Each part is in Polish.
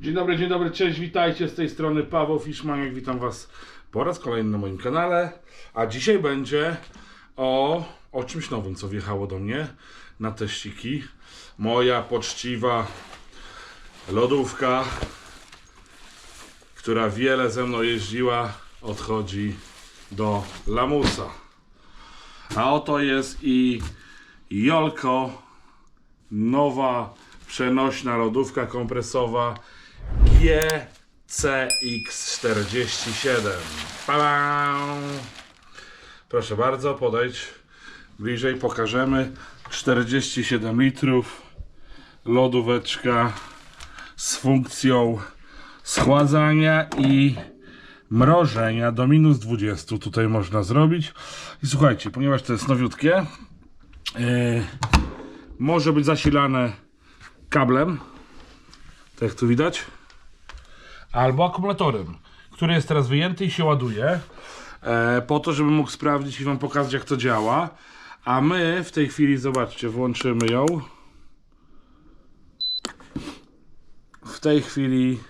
Dzień dobry, dzień dobry, cześć, witajcie z tej strony Paweł Fiszmaniak, witam Was po raz kolejny na moim kanale, a dzisiaj będzie o, o czymś nowym, co wjechało do mnie na teściki. Moja poczciwa lodówka, która wiele ze mną jeździła, odchodzi do lamusa. A oto jest i Jolko, nowa przenośna lodówka kompresowa GCX47. Pa-bam! Proszę bardzo, podejdź bliżej, pokażemy. 47 litrów, lodóweczka z funkcją schładzania i mrożenia do minus 20 tutaj można zrobić. I słuchajcie, ponieważ to jest nowiutkie, yy, może być zasilane kablem, tak jak tu widać, albo akumulatorem, który jest teraz wyjęty i się ładuje, e, po to, żebym mógł sprawdzić i Wam pokazać, jak to działa. A my w tej chwili, zobaczcie, włączymy ją. W tej chwili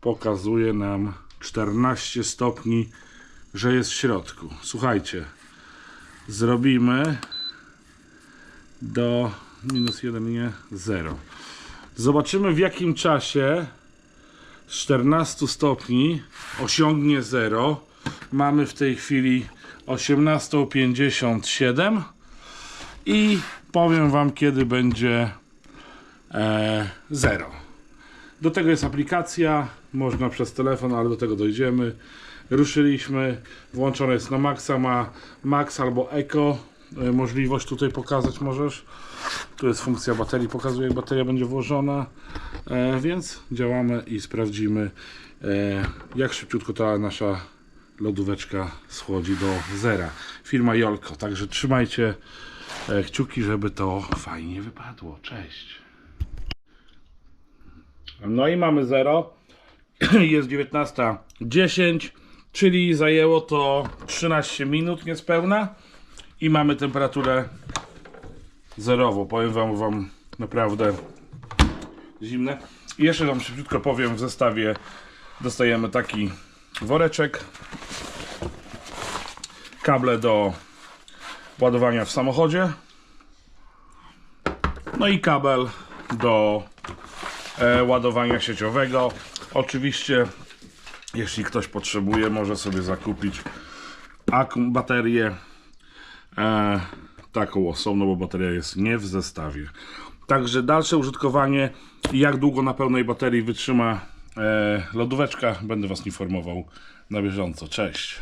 pokazuje nam 14 stopni, że jest w środku. Słuchajcie, zrobimy do minus 1, nie 0. Zobaczymy w jakim czasie 14 stopni osiągnie 0. Mamy w tej chwili 18.57 i powiem Wam kiedy będzie e, 0. Do tego jest aplikacja, można przez telefon, ale do tego dojdziemy. Ruszyliśmy, włączone jest na maksa, ma max albo eco. E, Możliwość tutaj pokazać możesz. Tu jest funkcja baterii, pokazuje jak bateria będzie włożona. E, więc działamy i sprawdzimy e, jak szybciutko ta nasza lodóweczka schłodzi do zera. Firma Jolko, także trzymajcie e, kciuki, żeby to fajnie wypadło. Cześć. No i mamy 0. Jest 19.10, czyli zajęło to 13 minut niespełna. I mamy temperaturę zerową. Powiem wam, wam naprawdę zimne. I jeszcze wam szybciutko powiem, w zestawie dostajemy taki woreczek. Kable do ładowania w samochodzie. No i kabel do e, ładowania sieciowego. Oczywiście, jeśli ktoś potrzebuje, może sobie zakupić baterię e, taką osobną, bo bateria jest nie w zestawie. Także dalsze użytkowanie i jak długo na pełnej baterii wytrzyma e, lodóweczka, będę Was informował na bieżąco. Cześć!